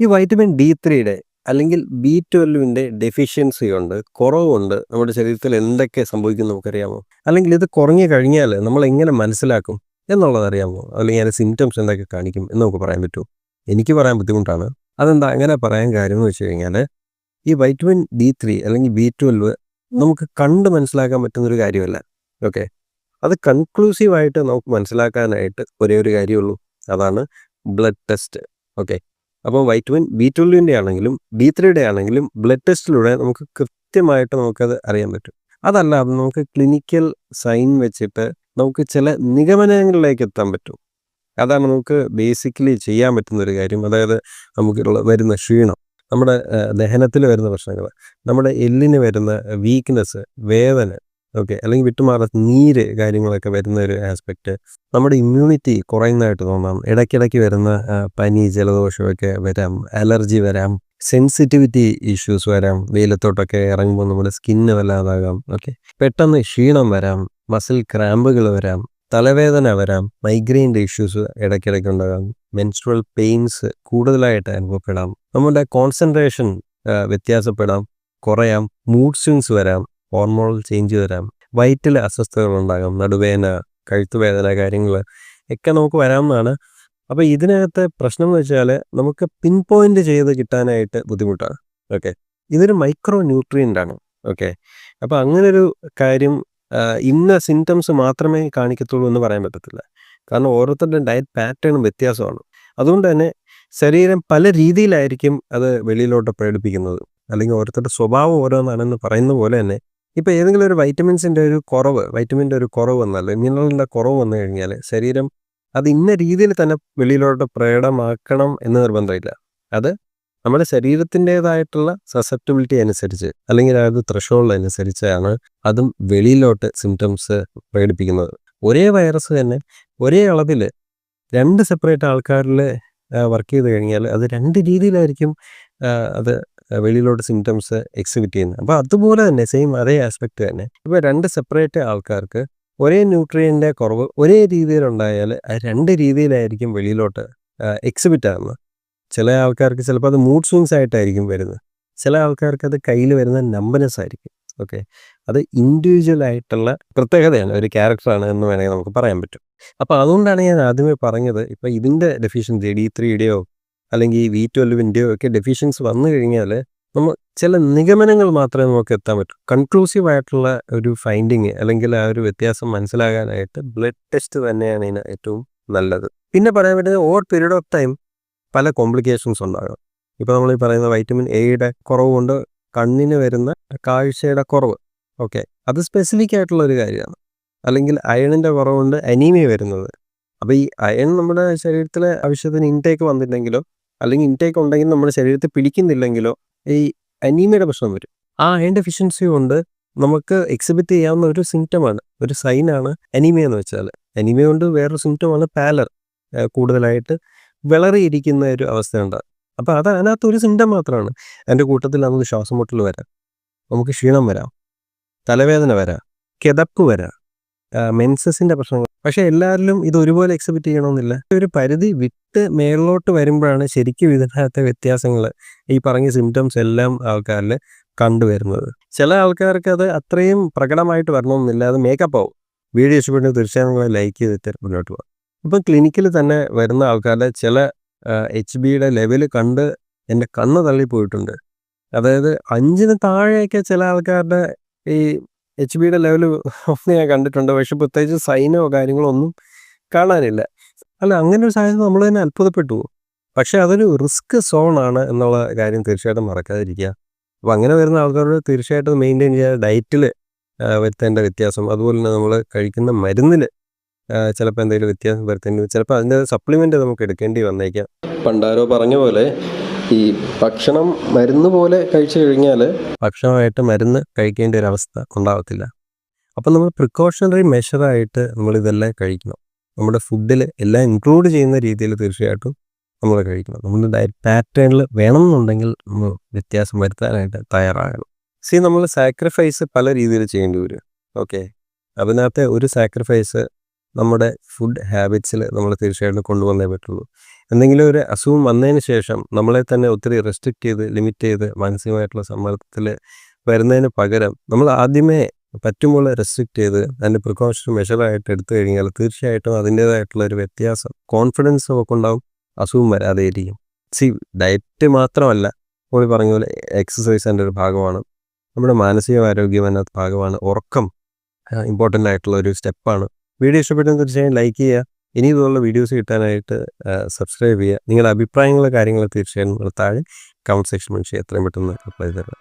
ഈ vitamin D ത്രീയുടെ അല്ലെങ്കിൽ ബി ട്വൽവിന്റെ ഡെഫിഷ്യൻസി ഉണ്ട് കുറവുണ്ട് നമ്മുടെ ശരീരത്തിൽ എന്തൊക്കെ സംഭവിക്കും നമുക്കറിയാമോ? അല്ലെങ്കിൽ ഇത് കുറഞ്ഞു കഴിഞ്ഞാൽ നമ്മൾ എങ്ങനെ മനസ്സിലാക്കും എന്നുള്ളത് അറിയാമോ? അല്ലെങ്കിൽ അതിന്റെ സിംറ്റംസ് എന്തൊക്കെ കാണിക്കും എന്ന് നമുക്ക് പറയാൻ പറ്റുമോ? എനിക്ക് പറയാൻ ബുദ്ധിമുട്ടാണ്. അതെന്താ? അങ്ങനെ പറയാൻ കാര്യം എന്ന് വെച്ച് കഴിഞ്ഞാൽ ഈ വൈറ്റമിൻ ഡി ത്രീ അല്ലെങ്കിൽ ബി ട്വൽവ് നമുക്ക് കണ്ട് മനസ്സിലാക്കാൻ പറ്റുന്നൊരു കാര്യമല്ല. ഓക്കെ? അത് കൺക്ലൂസീവായിട്ട് നമുക്ക് മനസ്സിലാക്കാനായിട്ട് ഒരേ ഒരു കാര്യമുള്ളൂ അതാണ് ബ്ലഡ് ടെസ്റ്റ് ഓക്കെ? അപ്പോൾ വൈറ്റമിൻ ബി ട്വൽവിന്റെ ആണെങ്കിലും ബി ത്രീയുടെ ആണെങ്കിലും ബ്ലഡ് ടെസ്റ്റിലൂടെ നമുക്ക് കൃത്യമായിട്ട് നമുക്കത് അറിയാൻ പറ്റും. അതല്ലാതെ നമുക്ക് ക്ലിനിക്കൽ സൈൻ വെച്ചിട്ട് നമുക്ക് ചില നിഗമനങ്ങളിലേക്ക് എത്താൻ പറ്റും. അതാണ് നമുക്ക് ബേസിക്കലി ചെയ്യാൻ പറ്റുന്ന ഒരു കാര്യം. അതായത് നമുക്ക് വരുന്ന ക്ഷീണം നമ്മുടെ ദഹനത്തിൽ വരുന്ന പ്രശ്നങ്ങൾ നമ്മുടെ എല്ലിന് വരുന്ന വീക്ക്നെസ് വേദന ഓക്കെ. അല്ലെങ്കിൽ വിട്ടുമാറാത്ത നീര് കാര്യങ്ങളൊക്കെ വരുന്ന ഒരു ആസ്പെക്റ്റ് നമ്മുടെ ഇമ്മ്യൂണിറ്റി കുറയുന്നതായിട്ട് തോന്നാം. ഇടയ്ക്കിടയ്ക്ക് വരുന്ന പനി ജലദോഷമൊക്കെ വരാം. അലർജി വരാം. സെൻസിറ്റിവിറ്റി ഇഷ്യൂസ് വരാം. വെയിലത്തോട്ടൊക്കെ ഇറങ്ങുമ്പോൾ നമ്മുടെ സ്കിന്ന് വല്ലാതാകാം. ഓക്കെ. പെട്ടെന്ന് ക്ഷീണം വരാം. മസിൽ ക്രാമ്പുകൾ വരാം. തലവേദന വരാം. മൈഗ്രെയിന്റെ ഇഷ്യൂസ് ഇടയ്ക്കിടയ്ക്ക് ഉണ്ടാകാം. മെൻസ്ട്രൽ പെയിൻസ് കൂടുതലായിട്ട് അനുഭവപ്പെടാം. നമ്മുടെ കോൺസെൻട്രേഷൻ വ്യത്യാസപ്പെടാം. കുറയാം. മൂഡ് സ്വിങ്സ് വരാം. ഹോർമോണൽ ചേഞ്ച് വരാം. വയറ്റിൽ അസ്വസ്ഥതകൾ ഉണ്ടാകാം നടുവേദന കഴുത്തുവേദന കാര്യങ്ങൾ ഒക്കെ നമുക്ക് വരാമെന്നാണ് അപ്പോൾ ഇതിനകത്തെ പ്രശ്നം എന്ന് വെച്ചാൽ നമുക്ക് പിൻ പോയിന്റ് ചെയ്ത് കിട്ടാനായിട്ട് ബുദ്ധിമുട്ടാണ്. ഓക്കെ. ഇതൊരു മൈക്രോ ന്യൂട്രിയന്റ് ആണ് ഓക്കെ. അപ്പോൾ അങ്ങനൊരു കാര്യം ഇന്ന സിംറ്റംസ് മാത്രമേ കാണിക്കത്തുള്ളൂ എന്ന് പറയാൻ പറ്റത്തില്ല. കാരണം ഓരോരുത്തരുടെ ഡയറ്റ് പാറ്റേണും വ്യത്യാസമാണ്. അതുകൊണ്ട് തന്നെ ശരീരം പല രീതിയിലായിരിക്കും അത് വെളിയിലോട്ട് പ്രകടിപ്പിക്കുന്നത്. അല്ലെങ്കിൽ ഓരോരുത്തരുടെ സ്വഭാവം ഓരോന്നാണെന്ന് പറയുന്ന പോലെ തന്നെ ഇപ്പോൾ ഏതെങ്കിലും ഒരു വൈറ്റമിൻസിന്റെ ഒരു കുറവ് വൈറ്റമിന്റെ ഒരു കുറവ് വന്നാൽ മിനറലിന്റെ കുറവ് വന്നു കഴിഞ്ഞാൽ ശരീരം അത് ഇന്ന രീതിയിൽ തന്നെ വെളിയിലോട്ട് പ്രകടമാക്കണം എന്ന് നിർബന്ധമില്ല. അത് നമ്മുടെ ശരീരത്തിന്റെതായിട്ടുള്ള സസെപ്റ്റബിലിറ്റി അനുസരിച്ച് അല്ലെങ്കിൽ അതായത് ത്രഷോൾഡ് അനുസരിച്ചാണ് അതും വെളിയിലോട്ട് സിംറ്റംസ് പ്രകടിപ്പിക്കുന്നത്. ഒരേ വൈറസ് തന്നെ ഒരേ അളവിൽ രണ്ട് സെപ്പറേറ്റ് ആൾക്കാരിൽ വർക്ക് ചെയ്ത് കഴിഞ്ഞാൽ അത് രണ്ട് രീതിയിലായിരിക്കും അത് വെളിയിലോട്ട് സിംറ്റംസ് എക്സിബിറ്റ് ചെയ്യുന്നത് അപ്പോൾ അതുപോലെ തന്നെ സെയിം അതേ ആസ്പെക്റ്റ് തന്നെ. ഇപ്പോൾ രണ്ട് സെപ്പറേറ്റ് ആൾക്കാർക്ക് ഒരേ ന്യൂട്രിയന്റെ കുറവ് ഒരേ രീതിയിലുണ്ടായാൽ രണ്ട് രീതിയിലായിരിക്കും വെളിയിലോട്ട് എക്സിബിറ്റ് ആകുന്നത് ചില ആൾക്കാർക്ക് ചിലപ്പോൾ അത് മൂഡ് സ്വിങ്സ് ആയിട്ടായിരിക്കും വരുന്നത്. ചില ആൾക്കാർക്ക് അത് കയ്യിൽ വരുന്ന നമ്പനസ് ആയിരിക്കും. ഓക്കെ? അത് ഇൻഡിവിജ്വൽ ആയിട്ടുള്ള പ്രത്യേകതയാണ്. ഒരു ക്യാരക്ടറാണ് എന്ന് വേണമെങ്കിൽ നമുക്ക് പറയാൻ പറ്റും. അപ്പോൾ അതുകൊണ്ടാണ് ഞാൻ ആദ്യമേ പറഞ്ഞത് ഇപ്പോൾ ഇതിന്റെ ഡെഫിഷ്യൻസി ഡി ത്രീയുടെയോ അല്ലെങ്കിൽ വി ട്വൽവിന്റെയോ ഒക്കെ ഡെഫിഷ്യൻസ് വന്നു കഴിഞ്ഞാൽ നമ്മൾ ചില നിഗമനങ്ങൾ മാത്രമേ നമുക്ക് എത്താൻ പറ്റൂ. കൺക്ലൂസീവ് ആയിട്ടുള്ള ഒരു ഫൈൻഡിങ് അല്ലെങ്കിൽ ആ ഒരു വ്യത്യാസം മനസ്സിലാകാനായിട്ട് ബ്ലഡ് ടെസ്റ്റ് തന്നെയാണ് ഇതിന് ഏറ്റവും നല്ലത്. പിന്നെ പറയാൻ പറ്റുന്നത് ഓവർ പീരീഡ് ഓഫ് ടൈം പല കോംപ്ലിക്കേഷൻസ് ഉണ്ടാകും. ഇപ്പോൾ നമ്മൾ ഈ പറയുന്ന വൈറ്റമിൻ എയുടെ കുറവ് കൊണ്ട് കണ്ണിന് വരുന്ന കാഴ്ചയുടെ കുറവ്. ഓക്കെ അത് സ്പെസിഫിക് ആയിട്ടുള്ള ഒരു കാര്യമാണ്. അല്ലെങ്കിൽ അയണിന്റെ കുറവുകൊണ്ട് അനീമിയ വരുന്നത്. അപ്പോൾ ഈ അയൺ നമ്മുടെ ശരീരത്തിലെ ആവശ്യത്തിന് ഇൻടേക്ക് വന്നില്ലെങ്കിലോ അല്ലെങ്കിൽ ഇൻടേക്ക് ഉണ്ടെങ്കിൽ നമ്മുടെ ശരീരത്തിൽ പിടിക്കുന്നില്ലെങ്കിലോ ഈ അനീമിയയുടെ പ്രശ്നം വരും. ആ അയൺ ഡെഫിഷ്യൻസി കൊണ്ട് നമുക്ക് എക്സിബിറ്റ് ചെയ്യാവുന്ന ഒരു സിംറ്റമാണ് ഒരു സൈനാണ് അനീമിയ എന്ന് വെച്ചാൽ. അനീമിയ കൊണ്ട് വേറൊരു സിംറ്റമാണ് പാലർ കൂടുതലായിട്ട് വിളറിയിരിക്കുന്ന ഒരു അവസ്ഥ അവസ്ഥയുണ്ട്. അപ്പോൾ അത് അതിനകത്ത് ഒരു സിംറ്റം മാത്രമാണ്. എന്റെ കൂട്ടത്തിൽ നമുക്ക് ശ്വാസം മുട്ടൽ വരാം. നമുക്ക് ക്ഷീണം വരാം. തലവേദന വരാം. കിതപ്പ് വരാം. മെൻസസിന്റെ പ്രശ്നങ്ങൾ. പക്ഷെ എല്ലാവരിലും ഇത് ഒരുപോലെ എക്സിബിറ്റ് ചെയ്യണമെന്നില്ല. ഒരു പരിധി വിട്ട് മേളിലോട്ട് വരുമ്പോഴാണ് ശരിക്കും ഇതിനകത്തെ വ്യത്യാസങ്ങൾ ഈ പറഞ്ഞ സിംറ്റംസ് എല്ലാം ആൾക്കാരിൽ കണ്ടുവരുന്നത് ചില ആൾക്കാർക്ക് അത് അത്രയും പ്രകടമായിട്ട് വരണമെന്നില്ല. അത് മേക്കപ്പ് ആവും. വീഡിയോ ഇഷ്ടപ്പെട്ടു തീർച്ചയായും നിങ്ങളെ ലൈക്ക് ചെയ്തിട്ട് മുന്നോട്ട് പോകാം. ഇപ്പം ക്ലിനിക്കിൽ തന്നെ വരുന്ന ആൾക്കാരുടെ ചില എച്ച് ബിയുടെ ലെവൽ കണ്ട് എന്റെ കണ്ണ് തള്ളിപ്പോയിട്ടുണ്ട്. അതായത് അഞ്ചിന് താഴെയൊക്കെ ചില ആൾക്കാരുടെ ഈ എച്ച് ബിയുടെ ലെവൽ ഒന്ന് ഞാൻ കണ്ടിട്ടുണ്ട്. പക്ഷെ പ്രത്യേകിച്ച് സൈനോ കാര്യങ്ങളോ ഒന്നും കാണാനില്ല. അല്ല അങ്ങനെ ഒരു സാഹചര്യം നമ്മൾ തന്നെ അത്ഭുതപ്പെട്ടു. പക്ഷേ അതൊരു റിസ്ക് സോണാണ് എന്നുള്ള കാര്യം തീർച്ചയായിട്ടും മറക്കാതിരിക്കുക. അപ്പോൾ അങ്ങനെ വരുന്ന ആൾക്കാരോട് തീർച്ചയായിട്ടും മെയിന്റെയിൻ ചെയ്യുക ഡയറ്റിൽ വരുത്തേണ്ട വ്യത്യാസം. അതുപോലെ തന്നെ നമ്മൾ കഴിക്കുന്ന മരുന്നിൽ ചിലപ്പോൾ എന്തെങ്കിലും വ്യത്യാസം വരുത്തേണ്ടി ചിലപ്പോൾ അതിന്റെ സപ്ലിമെന്റ് നമുക്ക് എടുക്കേണ്ടി വന്നേക്കാം. പണ്ടാരോ പറഞ്ഞ പോലെ ഈ ഭക്ഷണം മരുന്ന് പോലെ കഴിച്ചു കഴിഞ്ഞാൽ ഭക്ഷണമായിട്ട് മരുന്ന് കഴിക്കേണ്ട ഒരു അവസ്ഥ ഉണ്ടാകത്തില്ല അപ്പം നമ്മൾ പ്രിക്കോഷണറി മെഷറായിട്ട് നമ്മൾ ഇതെല്ലാം കഴിക്കണം. നമ്മുടെ ഫുഡിൽ എല്ലാം ഇൻക്ലൂഡ് ചെയ്യുന്ന രീതിയിൽ തീർച്ചയായിട്ടും നമ്മൾ കഴിക്കണം. നമ്മുടെ ഡയറ്റ് പാറ്റേണിൽ വേണം എന്നുണ്ടെങ്കിൽ നമ്മൾ വ്യത്യാസം വരുത്താനായിട്ട് തയ്യാറാകണം. സി നമ്മൾ സാക്രിഫൈസ് പല രീതിയിൽ ചെയ്യേണ്ടി വരും. ഓക്കെ അതിനകത്തെ ഒരു സാക്രിഫൈസ് നമ്മുടെ ഫുഡ് ഹാബിറ്റ്സിൽ നമ്മൾ തീർച്ചയായിട്ടും കൊണ്ടുവന്നേ പറ്റുള്ളൂ. എന്തെങ്കിലും ഒരു അസുഖം വന്നതിന് ശേഷം നമ്മളെ തന്നെ ഒത്തിരി റെസ്ട്രിക്റ്റ് ചെയ്ത് ലിമിറ്റ് ചെയ്ത് മാനസികമായിട്ടുള്ള സമ്മർദ്ദത്തിൽ വരുന്നതിന് പകരം നമ്മൾ ആദ്യമേ പറ്റുമ്പോൾ റെസ്ട്രിക്റ്റ് ചെയ്ത് അതിന്റെ പ്രിക്കോഷൻ മെഷറായിട്ട് എടുത്തു കഴിഞ്ഞാൽ തീർച്ചയായിട്ടും അതിന്റേതായിട്ടുള്ള ഒരു വ്യത്യാസം കോൺഫിഡൻസ് ഒക്കെ ഉണ്ടാവും അസുഖം വരാതെ ഇരിക്കും സി ഡയറ്റ് മാത്രമല്ല നമ്മൾ പറഞ്ഞ പോലെ എക്സസൈസ് എന്റെ ഒരു ഭാഗമാണ്. നമ്മുടെ മാനസികാരോഗ്യം എന്നത് ഭാഗമാണ്. ഉറക്കം ഇമ്പോർട്ടന്റ് ആയിട്ടുള്ള ഒരു സ്റ്റെപ്പാണ് വീഡിയോ ഇഷ്ടപ്പെട്ടെന്ന് തീർച്ചയായും ലൈക്ക് ചെയ്യുക. ഇനി ഇതുപോലുള്ള വീഡിയോസ് കിട്ടാനായിട്ട് സബ്സ്ക്രൈബ് ചെയ്യുക. നിങ്ങളുടെ അഭിപ്രായങ്ങളും കാര്യങ്ങളും തീർച്ചയായും താഴെ കമന്റ് സെക്ഷൻ മനുഷ്യ എത്രയും പെട്ടെന്ന് റിപ്ലൈ തരാം